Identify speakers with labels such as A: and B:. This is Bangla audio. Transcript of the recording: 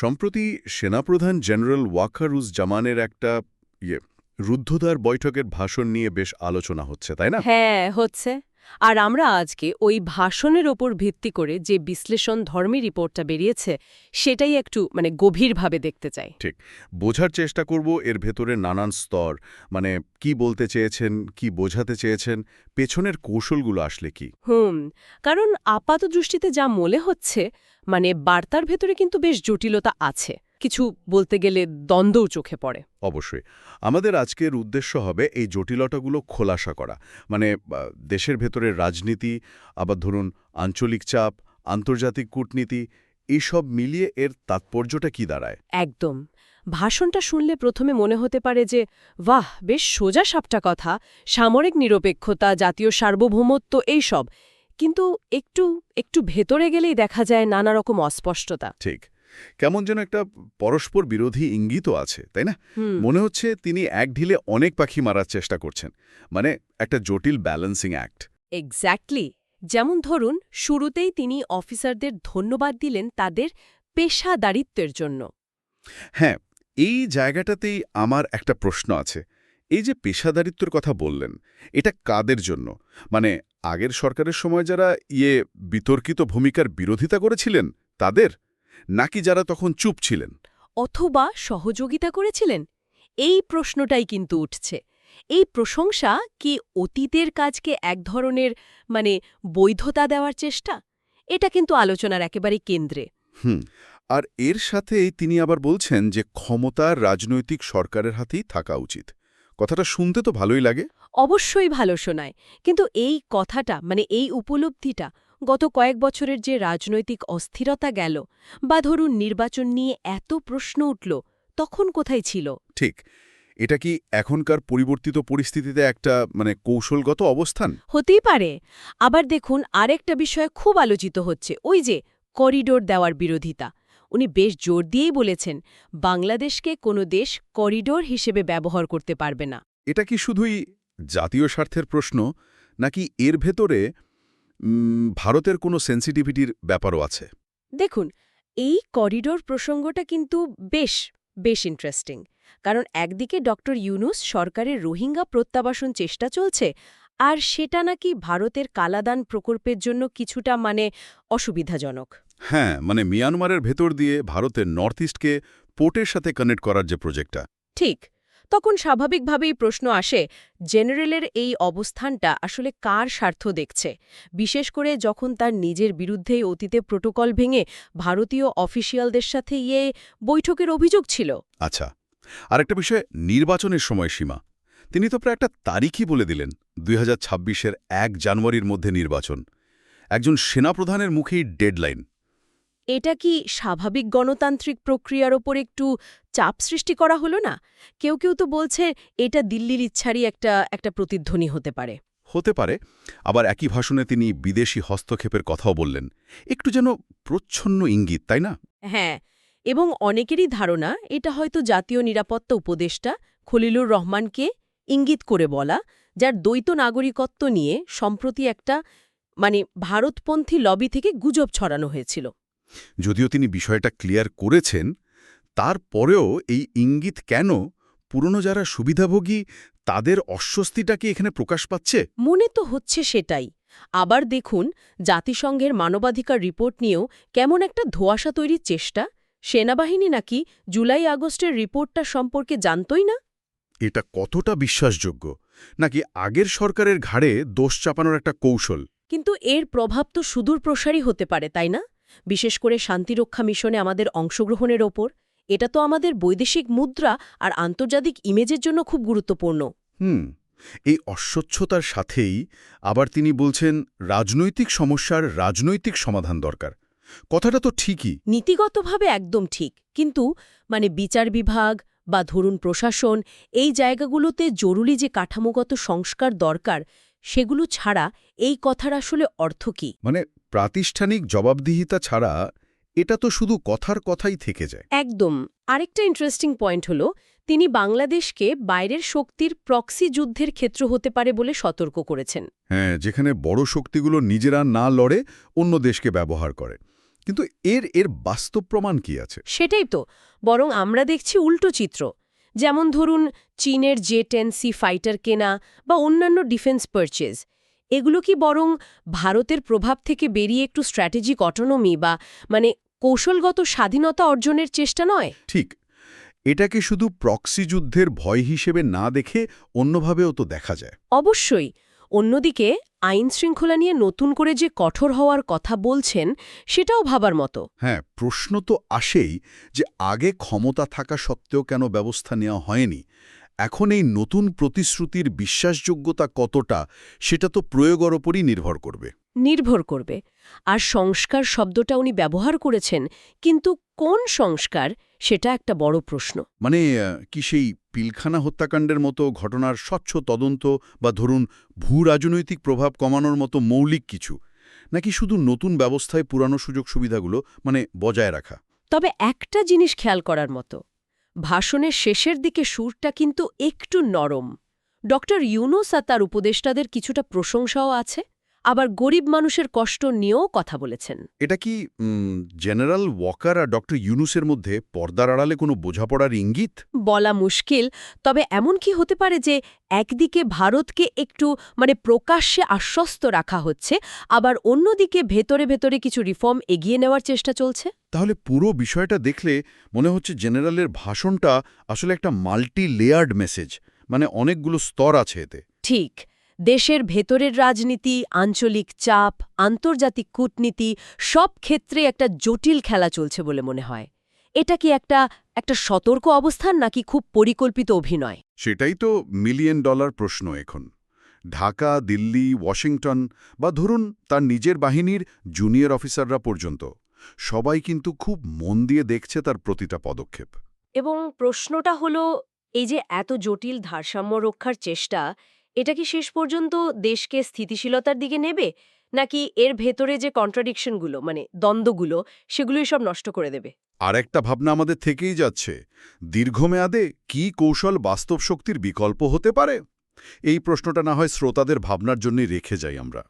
A: সম্প্রতি সেনাপ্রধান জেনারেল ওয়াকারুজ জামানের একটা ইয়ে রুদ্ধদ্বার বৈঠকের ভাষণ নিয়ে বেশ আলোচনা হচ্ছে, তাই না?
B: হ্যাঁ হচ্ছে। আর আমরা আজকে ওই ভাষণের ওপর ভিত্তি করে যে বিশ্লেষণ ধর্মী রিপোর্টটা বেরিয়েছে সেটাই একটু মানে গভীরভাবে দেখতে চাই।
A: ঠিক। বোঝার চেষ্টা করব এর ভেতরে নানান স্তর। মানে কি বলতে চেয়েছেন কি বোঝাতে চেয়েছেন পেছনের কৌশলগুলো আসলে কি?
B: হুম কারণ আপাত দৃষ্টিতে যা মনে হচ্ছে মানে বার্তার ভেতরে কিন্তু বেশ জটিলতা আছে। কিছু বলতে গেলে দ্বন্দ্বও চোখে পড়ে।
A: অবশ্যই। আমাদের আজকের উদ্দেশ্য হবে এই জটিলতাগুলো খোলাসা করা। মানে দেশের ভেতরের রাজনীতি আবার ধরুন আঞ্চলিক চাপ আন্তর্জাতিক কূটনীতি এইসব মিলিয়ে এর তাৎপর্যটা কি দাঁড়ায়?
B: একদম। ভাষণটা শুনলে প্রথমে মনে হতে পারে যে বাহ বেশ সোজা সাপটা কথা। সামরিক নিরপেক্ষতা জাতীয় সার্বভৌমত্ব এইসব। কিন্তু একটু একটু ভেতরে গেলেই দেখা যায় নানা রকম অস্পষ্টতা।
A: ঠিক। কেমন যেন একটা পরস্পর বিরোধী ইঙ্গিতও আছে তাই না? মনে হচ্ছে তিনি এক ঢিলে অনেক পাখি মারার চেষ্টা করছেন মানে একটা জটিল ব্যালেন্সিং অ্যাক্ট
B: এক্স্যাক্টলি যেমন ধরুন শুরুতেই তিনি অফিসারদের ধন্যবাদ দিলেন তাদের পেশাদারিত্বের জন্য।
A: হ্যাঁ এই জায়গাটাতেই আমার একটা প্রশ্ন আছে। এই যে পেশাদারিত্বের কথা বললেন এটা কাদের জন্য? মানে আগের সরকারের সময় যারা ইয়ে বিতর্কিত ভূমিকার বিরোধিতা করেছিলেন তাদের? নাকি যারা তখন চুপ ছিলেন?
B: অথবা সহযোগিতা করেছিলেন? এই প্রশ্নটাই কিন্তু উঠছে। এই প্রশংসা কি অতীতের কাজকে এক ধরনের মানে বৈধতা দেওয়ার চেষ্টা? এটা কিন্তু আলোচনার একেবারে কেন্দ্রে।
A: হুম আর এর সাথেই তিনি আবার বলছেন যে ক্ষমতার রাজনৈতিক সরকারের হাতেই থাকা উচিত। কথাটা শুনতে তো ভালোই লাগে।
B: অবশ্যই ভালো শোনায়। কিন্তু এই কথাটা মানে এই উপলব্ধিটা গত কয়েক বছরের যে রাজনৈতিক অস্থিরতা গেল বা ধরুন নির্বাচন নিয়ে এত প্রশ্ন উঠল তখন কোথায় ছিল?
A: ঠিক। এটা কি এখনকার পরিবর্তিত পরিস্থিতিতে একটা মানে কৌশলগত অবস্থান?
B: হতেই পারে। আবার দেখুন আরেকটা বিষয় খুব আলোচিত হচ্ছে ওই যে করিডোর দেওয়ার বিরোধিতা। উনি বেশ জোর দিয়েই বলেছেন বাংলাদেশকে কোনো দেশ করিডোর হিসেবে ব্যবহার করতে পারবে না।
A: এটা কি শুধুই জাতীয় স্বার্থের প্রশ্ন নাকি এর ভেতরে ভারতের কোনো সেন্সিটিভিটির ব্যাপারও আছে?
B: দেখুন এই করিডোর প্রসঙ্গটা কিন্তু বেশ বেশ ইন্টারেস্টিং কারণ একদিকে ডক্টর ইউনুস সরকারের রোহিঙ্গা প্রত্যাবাসন চেষ্টা চলছে আর সেটা নাকি ভারতের কালাদান প্রকল্পের জন্য কিছুটা মানে অসুবিধাজনক।
A: হ্যাঁ মানে মিয়ানমারের ভেতর দিয়ে ভারতের নর্থ ইস্টকে পোর্টের সাথে কানেক্ট করার যে প্রজেক্টটা
B: ঠিক তখন স্বাভাবিকভাবেই প্রশ্ন আসে, জেনারেলের এই অবস্থানটা আসলে কার স্বার্থ দেখছে? বিশেষ করে যখন তার নিজের বিরুদ্ধেই অতীতে প্রোটোকল ভেঙে ভারতীয় অফিসিয়ালদের সাথে ইয়ে বৈঠকের অভিযোগ ছিল।
A: আচ্ছা আরেকটা বিষয়, নির্বাচনের সময়সীমা। তিনি তো প্রায় একটা তারিখই বলে দিলেন, দুই হাজার এক জানুয়ারির মধ্যে নির্বাচন। একজন সেনাপ্রধানের মুখেই ডেডলাইন।
B: এটা কি স্বাভাবিক গণতান্ত্রিক প্রক্রিয়ার ওপর একটু চাপ সৃষ্টি করা হলো না? কেউ কেউ তো বলছে এটা দিল্লির ইচ্ছারই একটা একটা প্রতিধ্বনি হতে পারে।
A: হতে পারে। আবার একই ভাষণে তিনি বিদেশি হস্তক্ষেপের কথাও বললেন। একটু যেন প্রচ্ছন্ন ইঙ্গিত তাই না?
B: হ্যাঁ এবং অনেকেরই ধারণা এটা হয়তো জাতীয় নিরাপত্তা উপদেষ্টা খলিলুর রহমানকে ইঙ্গিত করে বলা যার দ্বৈত নাগরিকত্ব নিয়ে সম্প্রতি একটা মানে ভারতপন্থী লবি থেকে গুজব ছড়ানো হয়েছিল।
A: যদিও তিনি বিষয়টা ক্লিয়ার করেছেন তারপরেও এই ইঙ্গিত কেন পুরনো যারা সুবিধাভোগী তাদের অস্বস্তিটা কি এখানে প্রকাশ পাচ্ছে?
B: মনে তো হচ্ছে সেটাই। আবার দেখুন জাতিসংঘের মানবাধিকার রিপোর্ট নিয়েও কেমন একটা ধোঁয়াশা তৈরির চেষ্টা? সেনাবাহিনী নাকি জুলাই আগস্টের রিপোর্টটা সম্পর্কে জানতই না?
A: এটা কতটা বিশ্বাসযোগ্য? নাকি আগের সরকারের ঘাড়ে দোষ চাপানোর একটা কৌশল?
B: কিন্তু এর প্রভাব তো সুদূর প্রসারী হতে পারে তাই না? বিশেষ করে শান্তিরক্ষা মিশনে আমাদের অংশগ্রহণের ওপর এটা তো আমাদের বৈদেশিক মুদ্রা আর আন্তর্জাতিক ইমেজের জন্য খুব গুরুত্বপূর্ণ।
A: হুম এই অস্বচ্ছতার সাথেই আবার তিনি বলছেন রাজনৈতিক সমস্যার রাজনৈতিক সমাধান দরকার। কথাটা তো ঠিকই।
B: নীতিগতভাবে একদম ঠিক কিন্তু মানে বিচার বিভাগ বা ধরুন প্রশাসন এই জায়গাগুলোতে জরুরি যে কাঠামোগত সংস্কার দরকার সেগুলো ছাড়া এই কথার আসলে অর্থ কি?
A: মানে প্রাতিষ্ঠানিক জবাবদিহিতা ছাড়া এটা তো শুধু কথার কথাই থেকে যায়।
B: একদম। আরেকটা ইন্টারেস্টিং পয়েন্ট হল তিনি বাংলাদেশকে বাইরের শক্তির প্রক্সি যুদ্ধের ক্ষেত্র হতে পারে বলে সতর্ক করেছেন।
A: হ্যাঁ যেখানে বড় শক্তিগুলো নিজেরা না লড়ে অন্য দেশকে ব্যবহার করে। কিন্তু এর এর বাস্তব প্রমাণ কি আছে?
B: সেটাই তো। বরং আমরা দেখছি উল্টো চিত্র। যেমন ধরুন চীনের জে টেন সি ফাইটার কেনা বা অন্যান্য ডিফেন্স পারচেজ এগুলো কি বরং ভারতের প্রভাব থেকে বেরিয়ে একটু স্ট্র্যাটেজিক অটোনমি বা মানে কৌশলগত স্বাধীনতা অর্জনের চেষ্টা নয়?
A: ঠিক। এটাকে শুধু প্রক্সি যুদ্ধের ভয় হিসেবে না দেখে অন্যভাবেও তো দেখা যায়।
B: অবশ্যই। অন্যদিকে আইন শৃঙ্খলা নিয়ে নতুন করে যে কঠোর হওয়ার কথা বলছেন সেটাও ভাবার মতো।
A: হ্যাঁ প্রশ্ন তো আসেই যে আগে ক্ষমতা থাকা সত্ত্বেও কেন ব্যবস্থা নেওয়া হয়নি। এখন এই নতুন প্রতিশ্রুতির বিশ্বাসযোগ্যতা কতটা সেটা তো প্রয়োগের ওপরই নির্ভর করবে।
B: নির্ভর করবে। আর সংস্কার শব্দটা উনি ব্যবহার করেছেন কিন্তু কোন সংস্কার সেটা একটা বড় প্রশ্ন।
A: মানে কি সেই পিলখানা হত্যাকাণ্ডের মতো ঘটনার স্বচ্ছ তদন্ত বা ধরুন ভূ রাজনৈতিক প্রভাব কমানোর মতো মৌলিক কিছু নাকি শুধু নতুন ব্যবস্থায় পুরানো সুযোগ সুবিধাগুলো মানে বজায় রাখা?
B: তবে একটা জিনিস খেয়াল করার মতো ভাষণের শেষের দিকে সুরটা কিন্তু একটু নরম। ডক্টর ইউনুস তার উপদেষ্টাদের কিছুটা প্রশংসাও আছে। আবার গরিব মানুষের কষ্ট নিয়েও কথা বলেছেন।
A: এটা কি জেনারেল ওয়াকার আর ডক্টর ইউনুসের মধ্যে পর্দার আড়ালে কোনো বোঝাপড়ার ইঙ্গিত?
B: বলা মুশকিল তবে এমন কি হতে পারে যে একদিকে ভারতকে একটু মানে প্রকাশ্যে আশ্বস্ত রাখা হচ্ছে আবার অন্যদিকে ভেতরে ভেতরে কিছু রিফর্ম এগিয়ে নেওয়ার চেষ্টা চলছে?
A: তাহলে পুরো বিষয়টা দেখলে মনে হচ্ছে জেনারেলের ভাষণটা আসলে একটা মাল্টি লেয়ার্ড মেসেজ মানে অনেকগুলো স্তর আছে এতে।
B: ঠিক। দেশের ভেতরের রাজনীতি আঞ্চলিক চাপ আন্তর্জাতিক কূটনীতি সব ক্ষেত্রে একটা জটিল খেলা চলছে বলে মনে হয়। এটা কি একটা একটা সতর্ক অবস্থান নাকি খুব পরিকল্পিত অভিনয়?
A: সেটাই তো মিলিয়ন ডলার প্রশ্ন এখন। ঢাকা দিল্লি ওয়াশিংটন বা ধরুন তার নিজের বাহিনীর জুনিয়র অফিসাররা পর্যন্ত সবাই কিন্তু খুব মন দিয়ে দেখছে তার প্রতিটা পদক্ষেপ।
B: এবং প্রশ্নটা হলো এই যে এত জটিল ভারসাম্য রক্ষার চেষ্টা এটা কি শেষ পর্যন্ত দেশকে স্থিতিশীলতার দিকে নেবে? নাকি এর ভেতরে যে কন্ট্রাডিকশনগুলো মানে দ্বন্দ্বগুলো, সেগুলোই সব নষ্ট করে দেবে?
A: আর একটা ভাবনা আমাদের থেকেই যাচ্ছে। দীর্ঘমেয়াদে কি কৌশল বাস্তব শক্তির বিকল্প হতে পারে? এই প্রশ্নটা না হয় শ্রোতাদের ভাবনার জন্যই রেখে যাই আমরা।